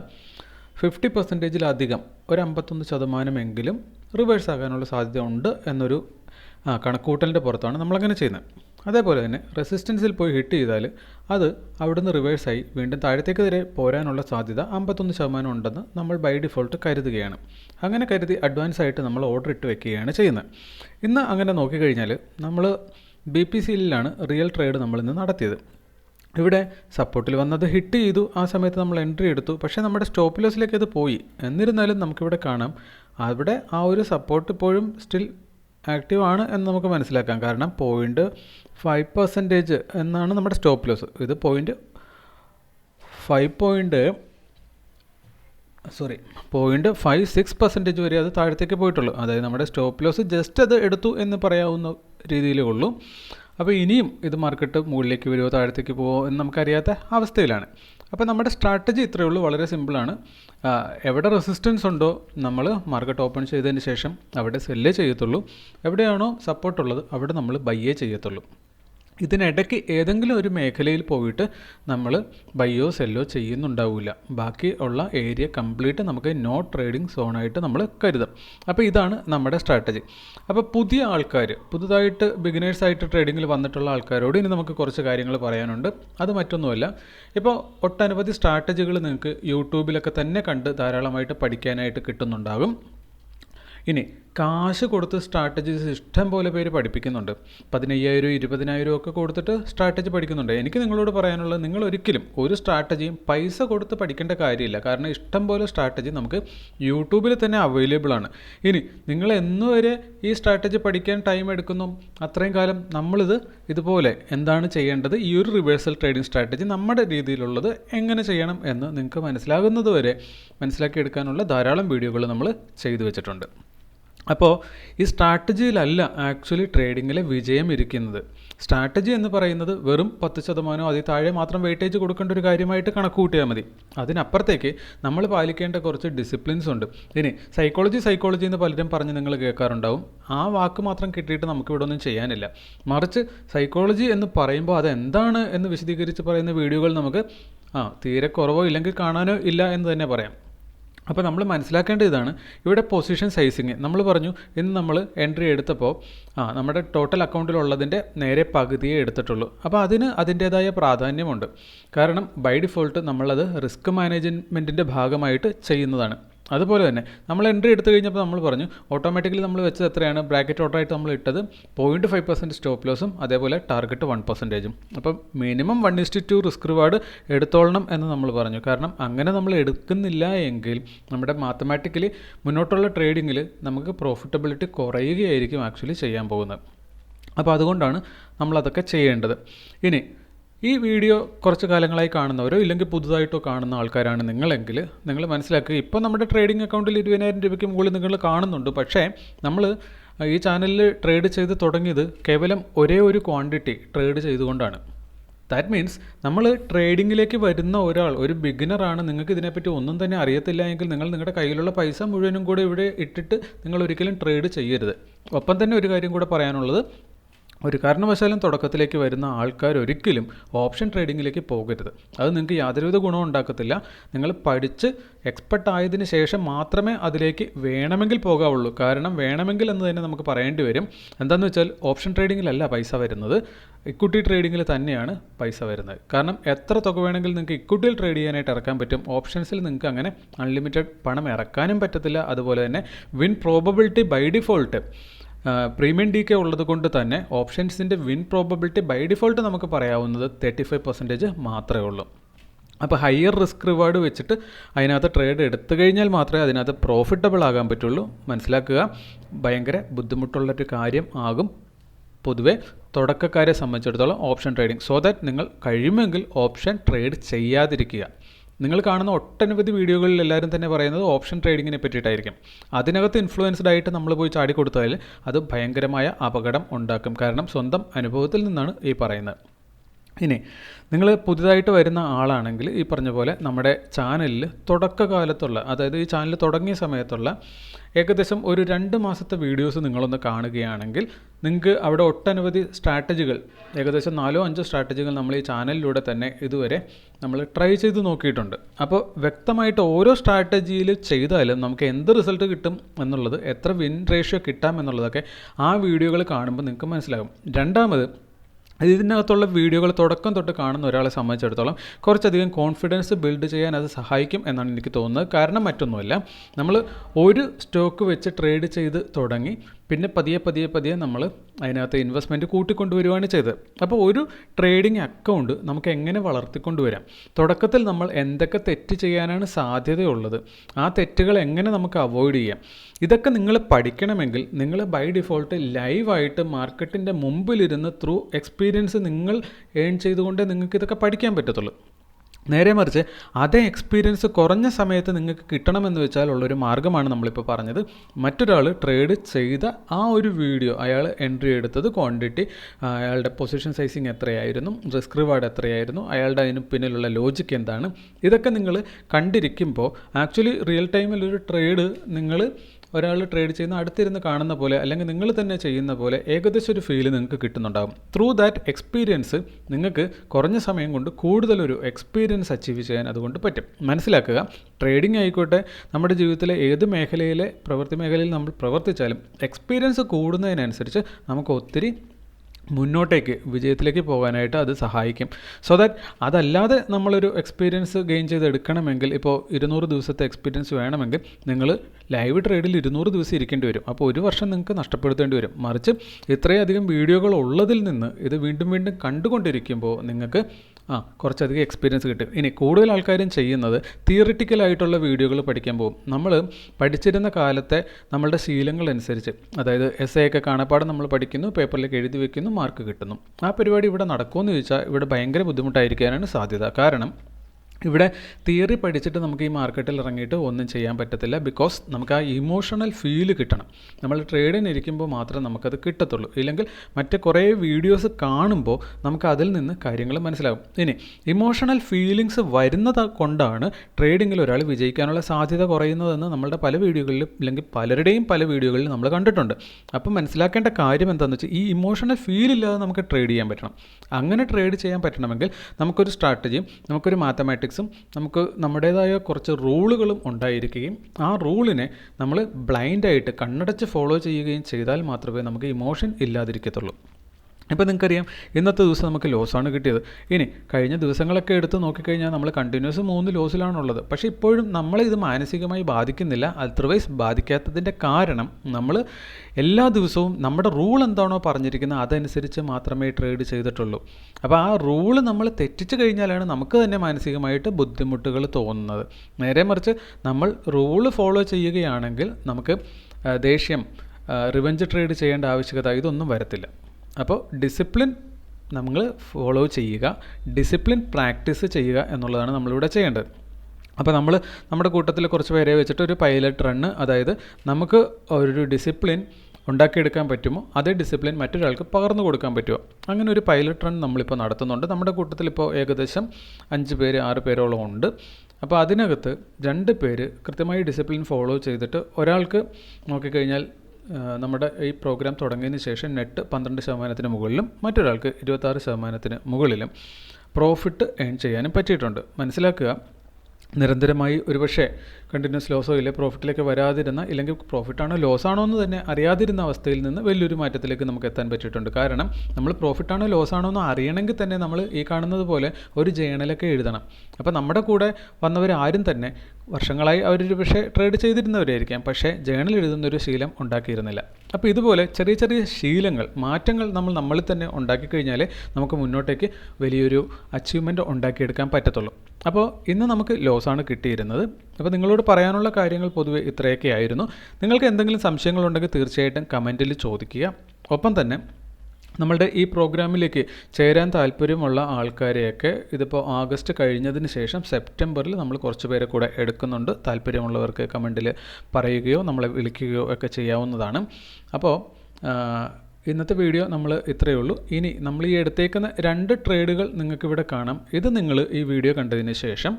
ഫിഫ്റ്റി പെർസെന്റേജിലധികം ഒരു അമ്പത്തൊന്ന് ശതമാനമെങ്കിലും റിവേഴ്സ് ആകാനുള്ള സാധ്യത ഉണ്ട് എന്നൊരു ആ കണക്കൂട്ടലിന്റെ പുറത്താണ് നമ്മളങ്ങനെ ചെയ്യുന്നത്. അതേപോലെ തന്നെ റെസിസ്റ്റൻസിൽ പോയി ഹിറ്റ് ചെയ്താൽ അത് അവിടുന്ന് റിവേഴ്സായി വീണ്ടും താഴത്തേക്കെതിരെ പോരാനുള്ള സാധ്യത അമ്പത്തൊന്ന് ശതമാനം ഉണ്ടെന്ന് നമ്മൾ ബൈ ഡിഫോൾട്ട് കരുതുകയാണ്. അങ്ങനെ കരുതി അഡ്വാൻസ് ആയിട്ട് നമ്മൾ ഓർഡർ ഇട്ട് വെക്കുകയാണ് ചെയ്യുന്നത്. ഇന്ന് അങ്ങനെ നോക്കിക്കഴിഞ്ഞാൽ നമ്മൾ ബി പി സിയിലാണ് റിയൽ ട്രേഡ് നമ്മളിന്ന് നടത്തിയത്. ഇവിടെ സപ്പോർട്ടിൽ വന്നത് ഹിറ്റ് ചെയ്തു. ആ സമയത്ത് നമ്മൾ എൻട്രി എടുത്തു. പക്ഷേ നമ്മുടെ സ്റ്റോപ്പ് ലോസിലേക്ക് അത് പോയി. എന്നിരുന്നാലും നമുക്കിവിടെ കാണാം. അവിടെ ആ ഒരു സപ്പോർട്ട് ഇപ്പോഴും സ്റ്റിൽ ആക്റ്റീവ് ആണ് എന്ന് നമുക്ക് മനസ്സിലാക്കാം. കാരണം പോയിന്റ് ഫൈവ് പെർസെന്റേജ് എന്നാണ് നമ്മുടെ സ്റ്റോപ്പ് ലോസ് ഇത് point five point sorry point five six percentage വരെ അത് താഴത്തേക്ക് പോയിട്ടുള്ളൂ. അതായത് നമ്മുടെ സ്റ്റോപ്പ് ലോസ് ജസ്റ്റ് അത് എടുത്തു എന്ന് പറയാവുന്ന രീതിയിലേ ഉള്ളൂ. അപ്പോൾ ഇനിയും ഇത് മാർക്കറ്റ് മുകളിലേക്ക് വരുമോ താഴത്തേക്ക് പോവോ എന്ന് നമുക്കറിയാത്ത അവസ്ഥയിലാണ്. അപ്പോൾ നമ്മുടെ സ്ട്രാറ്റജി ഇത്രയേ ഉള്ളൂ. വളരെ സിമ്പിളാണ് എവിടെ റെസിസ്റ്റൻസ് ഉണ്ടോ നമ്മൾ മാർക്കറ്റ് ഓപ്പൺ ചെയ്തതിന് ശേഷം അവിടെ സെല്ലേ ചെയ്യത്തുള്ളൂ. എവിടെയാണോ സപ്പോർട്ടുള്ളത് അവിടെ നമ്മൾ ബൈയേ ചെയ്യത്തുള്ളൂ. ഇതിനിടയ്ക്ക് ഏതെങ്കിലും ഒരു മേഖലയിൽ പോയിട്ട് നമ്മൾ ബയ്യോ സെല്ലോ ചെയ്യുന്നുണ്ടാവില്ല ബാക്കി ഉള്ള ഏരിയ കംപ്ലീറ്റ് നമുക്ക് നോ ട്രേഡിംഗ് സോണായിട്ട് നമ്മൾ കരുതാം. അപ്പോൾ ഇതാണ് നമ്മുടെ സ്ട്രാറ്റജി. അപ്പോൾ പുതിയ ആൾക്കാർ പുതുതായിട്ട് ബിഗിനേഴ്സ് ആയിട്ട് ട്രേഡിങ്ങിൽ വന്നിട്ടുള്ള ആൾക്കാരോട് ഇനി നമുക്ക് കുറച്ച് കാര്യങ്ങൾ പറയാനുണ്ട്. അത് മറ്റൊന്നുമല്ല. ഇപ്പോൾ ഒട്ടനവധി സ്ട്രാറ്റജികൾ നിങ്ങൾക്ക് യൂട്യൂബിലൊക്കെ തന്നെ കണ്ട് ധാരാളമായിട്ട് പഠിക്കാനായിട്ട് കിട്ടുന്നുണ്ടാകും. ഇനി കാശ് കൊടുത്ത് സ്ട്രാറ്റജീസ് ഇഷ്ടം പോലെ പേര് പഠിപ്പിക്കുന്നുണ്ട്. പതിനയ്യായിരം ഇരുപതിനായിരം ഒക്കെ കൊടുത്തിട്ട് സ്ട്രാറ്റജി പഠിക്കുന്നുണ്ട്. എനിക്ക് നിങ്ങളോട് പറയാനുള്ളത് നിങ്ങൾ ഒരിക്കലും ഒരു സ്ട്രാറ്റജിയും പൈസ കൊടുത്ത് പഠിക്കേണ്ട കാര്യമില്ല. കാരണം ഇഷ്ടം പോലെ സ്ട്രാറ്റജി നമുക്ക് യൂട്യൂബിൽ തന്നെ അവൈലബിൾ ആണ്. ഇനി നിങ്ങൾ എന്നുവരെ ഈ സ്ട്രാറ്റജി പഠിക്കാൻ ടൈം എടുക്കുന്നു? അത്രയും കാലം നമ്മളിത് ഇതുപോലെ എന്താണ് ചെയ്യേണ്ടത്? ഈ ഒരു റിവേഴ്സൽ ട്രേഡിംഗ് സ്ട്രാറ്റജി നമ്മുടെ രീതിയിലുള്ളത് എങ്ങനെ ചെയ്യണം എന്ന് നിങ്ങൾക്ക് മനസ്സിലാകുന്നത് വരെ മനസ്സിലാക്കിയെടുക്കാനുള്ള ധാരാളം വീഡിയോകൾ നമ്മൾ ചെയ്തു വെച്ചിട്ടുണ്ട്. അപ്പോൾ ഈ സ്ട്രാറ്റജിയിലല്ല ആക്ച്വലി ട്രേഡിങ്ങിലെ വിജയം ഇരിക്കുന്നത്. സ്ട്രാറ്റജി എന്ന് പറയുന്നത് വെറും പത്ത് ശതമാനമോ അതിൽ താഴെ മാത്രം വെയിറ്റേജ് കൊടുക്കേണ്ട ഒരു കാര്യമായിട്ട് കണക്ക് കൂട്ടിയാൽ മതി. അതിനപ്പുറത്തേക്ക് നമ്മൾ പാലിക്കേണ്ട കുറച്ച് ഡിസിപ്ലിൻസ് ഉണ്ട്. ഇനി സൈക്കോളജി സൈക്കോളജി എന്ന് പലരും പറഞ്ഞ് നിങ്ങൾ കേൾക്കാറുണ്ടാവും. ആ വാക്ക് മാത്രം കിട്ടിയിട്ട് നമുക്ക് ഇവിടെ ഒന്നും ചെയ്യാനില്ല. മറിച്ച് സൈക്കോളജി എന്ന് പറയുമ്പോൾ അതെന്താണ് എന്ന് വിശദീകരിച്ച് പറയുന്ന വീഡിയോകൾ നമുക്ക് ആ തീരെ കുറവോ ഇല്ലെങ്കിൽ കാണാനോ ഇല്ല എന്ന് തന്നെ പറയാം. അപ്പോൾ നമ്മൾ മനസ്സിലാക്കേണ്ട ഇതാണ്. ഇവിടെ പൊസിഷൻ സൈസിങ് നമ്മൾ പറഞ്ഞു ഇന്ന് നമ്മൾ എൻട്രി എടുത്തപ്പോൾ ആ നമ്മുടെ ടോട്ടൽ അക്കൗണ്ടിലുള്ളതിന്റെ നേരെ പകുതിയേ എടുത്തിട്ടുള്ളൂ. അപ്പോൾ അതിന് അതിന്റേതായ പ്രാധാന്യമുണ്ട്. കാരണം ബൈ ഡിഫോൾട്ട് നമ്മളത് റിസ്ക് മാനേജ്മെന്റിന്റെ ഭാഗമായിട്ട് ചെയ്യുന്നതാണ്. അതുപോലെ തന്നെ നമ്മൾ എൻട്രി എടുത്തു കഴിഞ്ഞപ്പോൾ നമ്മൾ പറഞ്ഞു ഓട്ടോമാറ്റിക്കലി നമ്മൾ വെച്ചത് എത്രയാണ്? ബ്രാക്കറ്റ് ഓട്ടറായിട്ട് നമ്മൾ ഇട്ടത് പോയിന്റ് ഫൈവ് പെർസെന്റ് സ്റ്റോപ്പ് ലോസും അതേപോലെ ടാർഗറ്റ് വൺ പെർസെന്റേജും അപ്പം minimum one is to two risk reward എടുത്തോളണം എന്ന് നമ്മൾ പറഞ്ഞു. കാരണം അങ്ങനെ നമ്മൾ എടുക്കുന്നില്ല എങ്കിൽ നമ്മുടെ മാത്തമാറ്റിക്കലി മുന്നോട്ടുള്ള ട്രേഡിങ്ങിൽ നമുക്ക് പ്രോഫിറ്റബിലിറ്റി കുറയുകയായിരിക്കും ആക്ച്വലി ചെയ്യാൻ പോകുന്നത്. അപ്പോൾ അതുകൊണ്ടാണ് നമ്മളതൊക്കെ ചെയ്യേണ്ടത്. ഇനി ഈ വീഡിയോ കുറച്ച് കാലങ്ങളായി കാണുന്നവരോ ഇല്ലെങ്കിൽ പുതുതായിട്ടോ കാണുന്ന ആൾക്കാരാണ് നിങ്ങളെങ്കിൽ നിങ്ങൾ മനസ്സിലാക്കുക ഇപ്പോൾ നമ്മുടെ ട്രേഡിംഗ് അക്കൗണ്ടിൽ ഇരുപതിനായിരം രൂപയ്ക്ക് മുകളിൽ നിങ്ങൾ കാണുന്നുണ്ട്. പക്ഷേ നമ്മൾ ഈ ചാനലിൽ ട്രേഡ് ചെയ്ത് തുടങ്ങിയത് കേവലം ഒരേ ഒരു ക്വാണ്ടിറ്റി ട്രേഡ് ചെയ്തുകൊണ്ടാണ്. ദാറ്റ് മീൻസ് നമ്മൾ ട്രേഡിങ്ങിലേക്ക് വരുന്ന ഒരാൾ ഒരു ബിഗിനറാണ് നിങ്ങൾക്ക് ഇതിനെപ്പറ്റി ഒന്നും തന്നെ അറിയത്തില്ല എങ്കിൽ നിങ്ങൾ നിങ്ങളുടെ കയ്യിലുള്ള പൈസ മുഴുവനും കൂടെ ഇവിടെ ഇട്ടിട്ട് നിങ്ങൾ ഒരിക്കലും ട്രേഡ് ചെയ്യരുത്. ഒപ്പം തന്നെ ഒരു കാര്യം കൂടെ പറയാനുള്ളത് ഒരു കാരണവശാലും തുടക്കത്തിലേക്ക് വരുന്ന ആൾക്കാർ ഒരിക്കലും ഓപ്ഷൻ ട്രേഡിങ്ങിലേക്ക് പോകരുത്. അത് നിങ്ങൾക്ക് യാതൊരുവിധ ഗുണവും ഉണ്ടാക്കത്തില്ല. നിങ്ങൾ പഠിച്ച് എക്സ്പെർട്ട് ആയതിന് ശേഷം മാത്രമേ അതിലേക്ക് വേണമെങ്കിൽ പോകാവുള്ളൂ. കാരണം വേണമെങ്കിൽ എന്ന് തന്നെ നമുക്ക് പറയേണ്ടി വരും. എന്താണെന്ന് വെച്ചാൽ ഓപ്ഷൻ ട്രേഡിങ്ങിലല്ല പൈസ വരുന്നത്. ഇക്വിറ്റി ട്രേഡിങ്ങിൽ തന്നെയാണ് പൈസ വരുന്നത്. കാരണം എത്ര തുക വേണമെങ്കിൽ നിങ്ങൾക്ക് ഇക്വിറ്റിയിൽ ട്രേഡ് ചെയ്യാനായിട്ട് ഇറക്കാൻ പറ്റും. ഓപ്ഷൻസിൽ നിങ്ങൾക്ക് അങ്ങനെ അൺലിമിറ്റഡ് പണം ഇറക്കാനും പറ്റത്തില്ല. അതുപോലെ തന്നെ win probability by default premium decay ഉള്ളത് കൊണ്ട് തന്നെ ഓപ്ഷൻസിന്റെ വിൻ പ്രോബബിലിറ്റി ബൈ ഡിഫോൾട്ട് നമുക്ക് പറയാവുന്നത് തേർട്ടി ഫൈവ് പെർസെന്റേജ് മാത്രമേ ഉള്ളൂ. അപ്പോൾ ഹയർ റിസ്ക് റിവാർഡ് വെച്ചിട്ട് അതിനകത്ത് ട്രേഡ് എടുത്തു കഴിഞ്ഞാൽ മാത്രമേ അതിനകത്ത് പ്രോഫിറ്റബിൾ ആകാൻ പറ്റുള്ളൂ. മനസ്സിലാക്കുക? ഭയങ്കര ബുദ്ധിമുട്ടുള്ളൊരു കാര്യം ആകും. പൊതുവെ തുടക്കക്കാരെ സംബന്ധിച്ചിടത്തോളം ഓപ്ഷൻ ട്രേഡിംഗ് സോ ദാറ്റ് നിങ്ങൾ കഴിയുമെങ്കിൽ ഓപ്ഷൻ ട്രേഡ് ചെയ്യാതിരിക്കുക. നിങ്ങൾ കാണുന്ന ഒട്ടനവധി വീഡിയോകളിൽ എല്ലാവരും തന്നെ പറയുന്നത് ഓപ്ഷൻ ട്രേഡിങ്ങിനെ പറ്റിയിട്ടായിരിക്കും. അതിനകത്ത് ഇൻഫ്ലുവൻസ്ഡ് ആയിട്ട് നമ്മൾ പോയി ചാടി കൊടുത്താൽ അത് ഭയങ്കരമായ അപകടം ഉണ്ടാക്കും. കാരണം സ്വന്തം അനുഭവത്തിൽ നിന്നാണ് ഈ പറയുന്നത്. ഇനി നിങ്ങൾ പുതിയതായിട്ട് വരുന്ന ആളാണെങ്കിൽ ഈ പറഞ്ഞ പോലെ നമ്മുടെ ചാനലിൽ തുടക്കകാലത്തുള്ള അതായത് ഈ ചാനൽ തുടങ്ങിയ സമയത്തുള്ള ഏകദേശം ഒരു രണ്ട് മാസത്തെ വീഡിയോസ് നിങ്ങളൊന്ന് കാണുകയാണെങ്കിൽ നിങ്ങൾക്ക് അവിടെ ഒട്ടനവധി സ്ട്രാറ്റജികൾ ഏകദേശം നാലോ അഞ്ചോ സ്ട്രാറ്റജികൾ നമ്മൾ ഈ ചാനലിലൂടെ തന്നെ ഇതുവരെ നമ്മൾ ട്രൈ ചെയ്ത് നോക്കിയിട്ടുണ്ട്. അപ്പോൾ വ്യക്തമായിട്ട് ഓരോ സ്ട്രാറ്റജിയിൽ ചെയ്താലും നമുക്ക് എന്ത് റിസൾട്ട് കിട്ടും എന്നുള്ളത് എത്ര വിൻ റേഷ്യോ കിട്ടാം എന്നുള്ളതൊക്കെ ആ വീഡിയോകൾ കാണുമ്പോൾ നിങ്ങൾക്ക് മനസ്സിലാകും. രണ്ടാമത് ഇതിനകത്തുള്ള വീഡിയോകൾ തുടക്കം തൊട്ട് കാണുന്ന ഒരാളെ സംബന്ധിച്ചിടത്തോളം കുറച്ചധികം കോൺഫിഡൻസ് ബിൽഡ് ചെയ്യാൻ അത് സഹായിക്കും എന്നാണ് എനിക്ക് തോന്നുന്നത്. കാരണം മറ്റൊന്നുമല്ല നമ്മൾ ഒരു സ്റ്റോക്ക് വെച്ച് ട്രേഡ് ചെയ്ത് തുടങ്ങി പിന്നെ പതിയെ പതിയെ പതിയെ നമ്മൾ അതിനകത്ത് ഇൻവെസ്റ്റ്മെന്റ് കൂട്ടിക്കൊണ്ടുവരികയാണ് ചെയ്തത്. അപ്പോൾ ഒരു ട്രേഡിംഗ് അക്കൗണ്ട് നമുക്ക് എങ്ങനെ വളർത്തിക്കൊണ്ടുവരാം? തുടക്കത്തിൽ നമ്മൾ എന്തൊക്കെ തെറ്റ് ചെയ്യാനാണ് സാധ്യതയുള്ളത്? ആ തെറ്റുകൾ എങ്ങനെ നമുക്ക് അവോയ്ഡ് ചെയ്യാം? ഇതൊക്കെ നിങ്ങൾ പഠിക്കണമെങ്കിൽ നിങ്ങൾ ബൈ ഡിഫോൾട്ട് ലൈവായിട്ട് മാർക്കറ്റിന്റെ മുമ്പിലിരുന്ന് ത്രൂ എക്സ്പീരിയൻസ് നിങ്ങൾ ഏൺ ചെയ്തുകൊണ്ടേ നിങ്ങൾക്ക് ഇതൊക്കെ പഠിക്കാൻ പറ്റത്തുള്ളൂ. നേരെ മറിച്ച് അതേ എക്സ്പീരിയൻസ് കുറഞ്ഞ സമയത്ത് നിങ്ങൾക്ക് കിട്ടണമെന്ന് വെച്ചാൽ ഉള്ളൊരു മാർഗമാണ് നമ്മളിപ്പോൾ പറഞ്ഞത്. മറ്റൊരാൾ ട്രേഡ് ചെയ്ത ആ ഒരു വീഡിയോ അയാൾ എൻട്രി എടുത്തത് ക്വാണ്ടിറ്റി അയാളുടെ പൊസിഷൻ സൈസിങ് എത്രയായിരുന്നു റിസ്ക് റിവാർഡ് എത്രയായിരുന്നു അയാളുടെ അതിന് പിന്നിലുള്ള ലോജിക്ക് എന്താണ്? ഇതൊക്കെ നിങ്ങൾ കണ്ടിരിക്കുമ്പോൾ ആക്ച്വലി റിയൽ ടൈമിൽ ഒരു ട്രേഡ് നിങ്ങൾ ഒരാൾ ട്രേഡ് ചെയ്യുന്ന അടുത്തിരുന്ന് കാണുന്ന പോലെ അല്ലെങ്കിൽ നിങ്ങൾ തന്നെ ചെയ്യുന്ന പോലെ ഏകദേശം ഒരു ഫീൽ നിങ്ങൾക്ക് കിട്ടുന്നുണ്ടാകും ത്രൂ ദാറ്റ് എക്സ്പീരിയൻസ് നിങ്ങൾക്ക് കുറഞ്ഞ സമയം കൊണ്ട് കൂടുതലൊരു എക്സ്പീരിയൻസ് അച്ചീവ് ചെയ്യാൻ അതുകൊണ്ട് പറ്റും. മനസ്സിലാക്കുക ട്രേഡിംഗ് ആയിക്കോട്ടെ നമ്മുടെ ജീവിതത്തിലെ ഏത് മേഖലയിലെ പ്രവൃത്തി മേഖലയിൽ നമ്മൾ പ്രവർത്തിച്ചാലും എക്സ്പീരിയൻസ് കൂടുന്നതിനനുസരിച്ച് നമുക്ക് ഒത്തിരി മുന്നോട്ടേക്ക് വിജയത്തിലേക്ക് പോകാനായിട്ട് അത് സഹായിക്കും. സോ ദാറ്റ് അതല്ലാതെ നമ്മളൊരു എക്സ്പീരിയൻസ് ഗെയിൻ ചെയ്തെടുക്കണമെങ്കിൽ ഇപ്പോൾ ഇരുന്നൂറ് ദിവസത്തെ എക്സ്പീരിയൻസ് വേണമെങ്കിൽ നിങ്ങൾ ലൈവ് ട്രേഡിൽ ഇരുന്നൂറ് ദിവസം ഇരിക്കേണ്ടി വരും. അപ്പോൾ ഒരു വർഷം നിങ്ങൾക്ക് നഷ്ടപ്പെടുത്തേണ്ടി വരും. മറിച്ച് ഇത്രയധികം വീഡിയോകൾ ഉള്ളതിൽ നിന്ന് ഇത് വീണ്ടും വീണ്ടും കണ്ടുകൊണ്ടിരിക്കുമ്പോൾ നിങ്ങൾക്ക് ആ കുറച്ചധികം എക്സ്പീരിയൻസ് കിട്ടും. ഇനി കൂടുതൽ ആൾക്കാരും ചെയ്യുന്നത് തിയറിറ്റിക്കലായിട്ടുള്ള വീഡിയോകൾ പഠിക്കാൻ പോകും. നമ്മൾ പഠിച്ചിരുന്ന കാലത്തെ നമ്മളുടെ ശീലങ്ങൾ അനുസരിച്ച്. അതായത് എസ് എ ഒക്കെ കാണാപ്പാടെ നമ്മൾ പഠിക്കുന്നു പേപ്പറിലേക്ക് എഴുതി വെക്കുന്നു മാർക്ക് കിട്ടുന്നു. ആ പരിപാടി ഇവിടെ നടക്കുമെന്ന് ചോദിച്ചാൽ ഇവിടെ ഭയങ്കര ബുദ്ധിമുട്ടായിരിക്കാനാണ് സാധ്യത. കാരണം ഇവിടെ തിയറി പഠിച്ചിട്ട് നമുക്ക് ഈ മാർക്കറ്റിൽ ഇറങ്ങിയിട്ട് ഒന്നും ചെയ്യാൻ പറ്റത്തില്ല ബിക്കോസ് നമുക്ക് ആ ഇമോഷണൽ ഫീൽ കിട്ടണം. നമ്മൾ ട്രേഡിന് ഇരിക്കുമ്പോൾ മാത്രമേ നമുക്കത് കിട്ടത്തുള്ളൂ. ഇല്ലെങ്കിൽ മറ്റേ കുറേ വീഡിയോസ് കാണുമ്പോൾ നമുക്ക് അതിൽ നിന്ന് കാര്യങ്ങൾ മനസ്സിലാകും. ഇനി ഇമോഷണൽ ഫീലിങ്സ് വരുന്നത് കൊണ്ടാണ് ട്രേഡിങ്ങിൽ ഒരാൾ വിജയിക്കാനുള്ള സാധ്യത കുറയുന്നതെന്ന് നമ്മളുടെ പല വീഡിയോകളിലും അല്ലെങ്കിൽ പലരുടെയും പല വീഡിയോകളിലും നമ്മൾ കണ്ടിട്ടുണ്ട്. അപ്പം മനസ്സിലാക്കേണ്ട കാര്യം എന്താണെന്ന് വെച്ചാൽ ഈ ഇമോഷണൽ ഫീൽ ഇല്ലാതെ നമുക്ക് ട്രേഡ് ചെയ്യാൻ പറ്റണം. അങ്ങനെ ട്രേഡ് ചെയ്യാൻ പറ്റണമെങ്കിൽ നമുക്കൊരു സ്ട്രാറ്റജിയും നമുക്കൊരു മാത്തമാറ്റിക്സും നമുക്ക് നമ്മുടേതായ കുറച്ച് റൂളുകളും ഉണ്ടായിരിക്കുകയും ആ റൂളിനെ നമ്മൾ ബ്ലൈൻഡായിട്ട് കണ്ണടച്ച് ഫോളോ ചെയ്യുകയും ചെയ്താൽ മാത്രമേ നമുക്ക് ഇമോഷൻ ഇല്ലാതിരിക്കത്തുള്ളൂ. ഇപ്പോൾ നിങ്ങൾക്കറിയാം ഇന്നത്തെ ദിവസം നമുക്ക് ലോസാണ് കിട്ടിയത്. ഇനി കഴിഞ്ഞ ദിവസങ്ങളൊക്കെ എടുത്ത് നോക്കിക്കഴിഞ്ഞാൽ നമ്മൾ കണ്ടിന്യൂസ് മൂന്ന് ലോസിലാണുള്ളത് പക്ഷേ ഇപ്പോഴും നമ്മളെ ഇത് മാനസികമായി ബാധിക്കുന്നില്ല. അതർവൈസ് ബാധിക്കാത്തതിന്റെ കാരണം നമ്മൾ എല്ലാ ദിവസവും നമ്മുടെ റൂൾ എന്താണോ പറഞ്ഞിരിക്കുന്നത് അതനുസരിച്ച് മാത്രമേ ട്രേഡ് ചെയ്തിട്ടുള്ളൂ. അപ്പോൾ ആ റൂൾ നമ്മൾ തെറ്റിച്ച് കഴിഞ്ഞാലാണ് നമുക്ക് തന്നെ മാനസികമായിട്ട് ബുദ്ധിമുട്ടുകൾ തോന്നുന്നത്. നേരെ മറിച്ച് നമ്മൾ റൂൾ ഫോളോ ചെയ്യുകയാണെങ്കിൽ നമുക്ക് ദേഷ്യം റിവഞ്ച് ട്രേഡ് ചെയ്യേണ്ട ആവശ്യകത ഇതൊന്നും വരത്തില്ല. അപ്പോൾ ഡിസിപ്ലിൻ നമ്മൾ ഫോളോ ചെയ്യുക ഡിസിപ്ലിൻ പ്രാക്ടീസ് ചെയ്യുക എന്നുള്ളതാണ് നമ്മളിവിടെ ചെയ്യേണ്ടത്. അപ്പോൾ നമ്മൾ നമ്മുടെ കൂട്ടത്തിൽ കുറച്ച് പേരെ വെച്ചിട്ട് ഒരു പൈലറ്റ് റണ്ണ് അതായത് നമുക്ക് ഒരു ഡിസിപ്ലിൻ ഉണ്ടാക്കിയെടുക്കാൻ പറ്റുമോ അതേ ഡിസിപ്ലിൻ മറ്റൊരാൾക്ക് പകർന്നു കൊടുക്കാൻ പറ്റുമോ? അങ്ങനെ ഒരു പൈലറ്റ് റൺ നമ്മളിപ്പോൾ നടത്തുന്നുണ്ട്. നമ്മുടെ കൂട്ടത്തിൽ ഇപ്പോൾ ഏകദേശം അഞ്ച് പേര് ആറ് പേരോളം ഉണ്ട്. അപ്പോൾ അതിനകത്ത് രണ്ട് പേര് കൃത്യമായി ഡിസിപ്ലിൻ ഫോളോ ചെയ്തിട്ട് ഒരാൾക്ക് നോക്കിക്കഴിഞ്ഞാൽ നമ്മുടെ ഈ പ്രോഗ്രാം തുടങ്ങിയതിന് ശേഷം നെറ്റ് പന്ത്രണ്ട് ശതമാനത്തിന് മുകളിലും മറ്റൊരാൾക്ക് ഇരുപത്താറ് ശതമാനത്തിന് മുകളിലും പ്രോഫിറ്റ് ഏൺ ചെയ്യാനും പറ്റിയിട്ടുണ്ട്. മനസ്സിലാക്കുക? നിരന്തരമായി ഒരുപക്ഷെ കണ്ടിന്യൂസ് ലോസോ ഇല്ലെ പ്രോഫിറ്റിലേക്ക് വരാതിരുന്ന ഇല്ലെങ്കിൽ പ്രോഫിറ്റാണോ ലോസാണോ എന്ന് തന്നെ അറിയാതിരുന്ന അവസ്ഥയിൽ നിന്ന് വലിയൊരു മാറ്റത്തിലേക്ക് നമുക്ക് എത്താൻ പറ്റിയിട്ടുണ്ട്. കാരണം നമ്മൾ പ്രോഫിറ്റാണോ ലോസാണോ എന്ന് അറിയണമെങ്കിൽ തന്നെ നമ്മൾ ഈ കാണുന്നത് പോലെ ഒരു ജേണലൊക്കെ എഴുതണം. അപ്പോൾ നമ്മുടെ കൂടെ വന്നവരാരും തന്നെ വർഷങ്ങളായി അവരൊരു പക്ഷേ ട്രേഡ് ചെയ്തിരുന്നവരായിരിക്കാം. പക്ഷേ ജേണൽ എഴുതുന്നൊരു ശീലം ഉണ്ടാക്കിയിരുന്നില്ല. അപ്പോൾ ഇതുപോലെ ചെറിയ ചെറിയ ശീലങ്ങൾ മാറ്റങ്ങൾ നമ്മൾ നമ്മളിൽ തന്നെ ഉണ്ടാക്കി കഴിഞ്ഞാൽ നമുക്ക് മുന്നോട്ടേക്ക് വലിയൊരു അച്ചീവ്മെന്റ് ഉണ്ടാക്കിയെടുക്കാൻ പറ്റത്തുള്ളൂ. അപ്പോൾ ഇന്ന് നമുക്ക് ലോസാണ് കിട്ടിയിരുന്നത്. അപ്പോൾ നിങ്ങളോട് പറയാനുള്ള കാര്യങ്ങൾ പൊതുവെ ഇത്രയൊക്കെ ആയിരുന്നു. നിങ്ങൾക്ക് എന്തെങ്കിലും സംശയങ്ങളുണ്ടെങ്കിൽ തീർച്ചയായിട്ടും കമന്റിൽ ചോദിക്കുക. ഒപ്പം തന്നെ നമ്മളുടെ ഈ പ്രോഗ്രാമിലേക്ക് ചേരാൻ താല്പര്യമുള്ള ആൾക്കാരെയൊക്കെ ഇതിപ്പോൾ ആഗസ്റ്റ് കഴിഞ്ഞതിന് ശേഷം സെപ്റ്റംബറിൽ നമ്മൾ കുറച്ച് പേരെ കൂടെ എടുക്കുന്നുണ്ട്. താല്പര്യമുള്ളവർക്ക് കമന്റിൽ പറയുകയോ നമ്മളെ വിളിക്കുകയോ ഒക്കെ ചെയ്യാവുന്നതാണ്. അപ്പോൾ ഇന്നത്തെ വീഡിയോ നമ്മൾ ഇത്രയേ ഉള്ളൂ. ഇനി നമ്മൾ ഈ എടുത്തേക്കുന്ന രണ്ട് ട്രേഡുകൾ നിങ്ങൾക്കിവിടെ കാണാം. ഇത് നിങ്ങൾ ഈ വീഡിയോ കണ്ടതിന് ശേഷം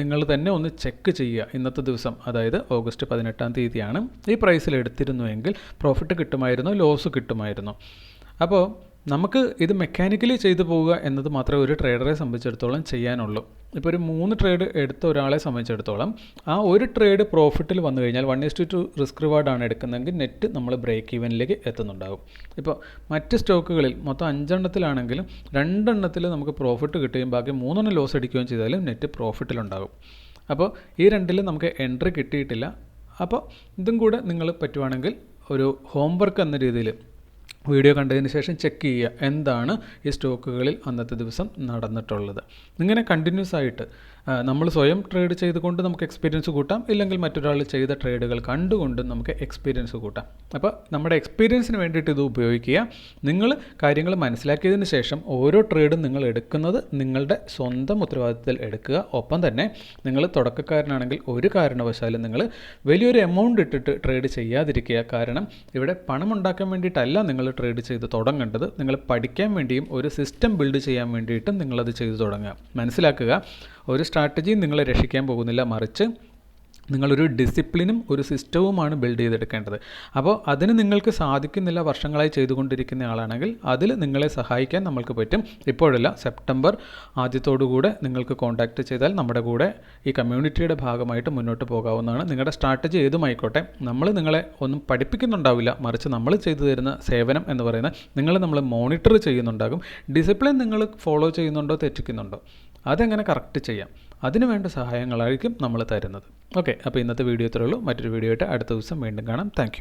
നിങ്ങൾ തന്നെ ഒന്ന് ചെക്ക് ചെയ്യുക. ഇന്നത്തെ ദിവസം അതായത് ഓഗസ്റ്റ് പതിനെട്ടാം തീയതിയാണ്. ഈ പ്രൈസിൽ എടുത്തിരുന്നുവെങ്കിൽ പ്രോഫിറ്റ് കിട്ടുമായിരുന്നോ ലോസ് കിട്ടുമായിരുന്നോ. അപ്പോൾ നമുക്ക് ഇത് മെക്കാനിക്കലി ചെയ്തു പോവുക എന്നത് മാത്രമേ ഒരു ട്രേഡറെ സംബന്ധിച്ചിടത്തോളം ചെയ്യാനുള്ളൂ. ഇപ്പോൾ ഒരു മൂന്ന് ട്രേഡ് എടുത്ത ഒരാളെ സംബന്ധിച്ചിടത്തോളം ആ ഒരു ട്രേഡ് പ്രോഫിറ്റിൽ വന്നു കഴിഞ്ഞാൽ one is to two risk റിവാർഡാണ് എടുക്കുന്നതെങ്കിൽ നെറ്റ് നമ്മൾ ബ്രേക്ക് ഈവനിലേക്ക് എത്തുന്നുണ്ടാകും ഇപ്പോൾ മറ്റ് സ്റ്റോക്കുകളിൽ മൊത്തം അഞ്ചെണ്ണത്തിലാണെങ്കിലും രണ്ടെണ്ണത്തിൽ നമുക്ക് പ്രോഫിറ്റ് കിട്ടുകയും ബാക്കി മൂന്നെണ്ണം ലോസ് അടിക്കുകയും ചെയ്താലും നെറ്റ് പ്രോഫിറ്റിലുണ്ടാകും അപ്പോൾ ഈ രണ്ടിൽ നമുക്ക് എൻട്രി കിട്ടിയിട്ടില്ല. അപ്പോൾ ഇതും കൂടെ നിങ്ങൾ പറ്റുവാണെങ്കിൽ ഒരു ഹോംവർക്ക് എന്ന രീതിയിൽ വീഡിയോ കണ്ടതിന് ശേഷം ചെക്ക് ചെയ്യുക. എന്താണ് ഈ സ്റ്റോക്കുകളിൽ അന്നത്തെ ദിവസം നടന്നിട്ടുള്ളത്? ഇങ്ങനെ കണ്ടിന്യൂസ് ആയിട്ട് നമ്മൾ സ്വയം ട്രേഡ് ചെയ്തുകൊണ്ട് നമുക്ക് എക്സ്പീരിയൻസ് കൂട്ടാം. ഇല്ലെങ്കിൽ മറ്റൊരാൾ ചെയ്ത ട്രേഡുകൾ കണ്ടുകൊണ്ട് നമുക്ക് എക്സ്പീരിയൻസ് കൂട്ടാം. അപ്പോൾ നമ്മുടെ എക്സ്പീരിയൻസിന് വേണ്ടിയിട്ട് ഇത് ഉപയോഗിക്കുക. നിങ്ങൾ കാര്യങ്ങൾ മനസ്സിലാക്കിയതിന് ശേഷം ഓരോ ട്രേഡും നിങ്ങൾ എടുക്കുന്നത് നിങ്ങളുടെ സ്വന്തം ഉത്തരവാദിത്തത്തിൽ എടുക്കുക. ഒപ്പം തന്നെ നിങ്ങൾ തുടക്കക്കാരനാണെങ്കിൽ ഒരു കാരണവശാലും നിങ്ങൾ വലിയൊരു എമൗണ്ട് ഇട്ടിട്ട് ട്രേഡ് ചെയ്യാതിരിക്കുക. കാരണം ഇവിടെ പണം ഉണ്ടാക്കാൻ വേണ്ടിയിട്ടല്ല നിങ്ങൾ ട്രേഡ് ചെയ്ത് തുടങ്ങേണ്ടത്. നിങ്ങൾ പഠിക്കാൻ വേണ്ടിയും ഒരു സിസ്റ്റം ബിൽഡ് ചെയ്യാൻ വേണ്ടിയിട്ടും നിങ്ങളത് ചെയ്തു തുടങ്ങുക. മനസ്സിലാക്കുക? ഒരു സ്ട്രാറ്റജിയും നിങ്ങളെ രക്ഷിക്കാൻ പോകുന്നില്ല. മറിച്ച് നിങ്ങളൊരു ഡിസിപ്ലിനും ഒരു സിസ്റ്റവുമാണ് ബിൽഡ് ചെയ്തെടുക്കേണ്ടത്. അപ്പോൾ അതിന് നിങ്ങൾക്ക് സാധിക്കുന്നില്ല വർഷങ്ങളായി ചെയ്തുകൊണ്ടിരിക്കുന്ന ആളാണെങ്കിൽ അതിൽ നിങ്ങളെ സഹായിക്കാൻ നമ്മൾക്ക് പറ്റും. ഇപ്പോഴല്ല സെപ്റ്റംബർ ആദ്യത്തോടുകൂടെ നിങ്ങൾക്ക് കോൺടാക്റ്റ് ചെയ്താൽ നമ്മുടെ കൂടെ ഈ കമ്മ്യൂണിറ്റിയുടെ ഭാഗമായിട്ട് മുന്നോട്ട് പോകാവുന്നതാണ്. നിങ്ങളുടെ സ്ട്രാറ്റജി ഏതുമായിക്കോട്ടെ നമ്മൾ നിങ്ങളെ ഒന്നും പഠിപ്പിക്കുന്നുണ്ടാവില്ല. മറിച്ച് നമ്മൾ ചെയ്തു തരുന്ന സേവനം എന്ന് പറയുന്നത് നിങ്ങൾ നമ്മൾ മോണിറ്റർ ചെയ്യുന്നുണ്ടാകും. ഡിസിപ്ലിൻ നിങ്ങൾ ഫോളോ ചെയ്യുന്നുണ്ടോ തെറ്റിക്കുന്നുണ്ടോ അതെങ്ങനെ കറക്റ്റ് ചെയ്യാം? അതിന് വേണ്ട സഹായങ്ങളായിരിക്കും നമ്മൾ തരുന്നത്. ഓക്കെ അപ്പോൾ ഇന്നത്തെ വീഡിയോ ഇത്രയുള്ളൂ മറ്റൊരു വീഡിയോ ആയിട്ട് അടുത്ത ദിവസം വീണ്ടും കാണാം. താങ്ക്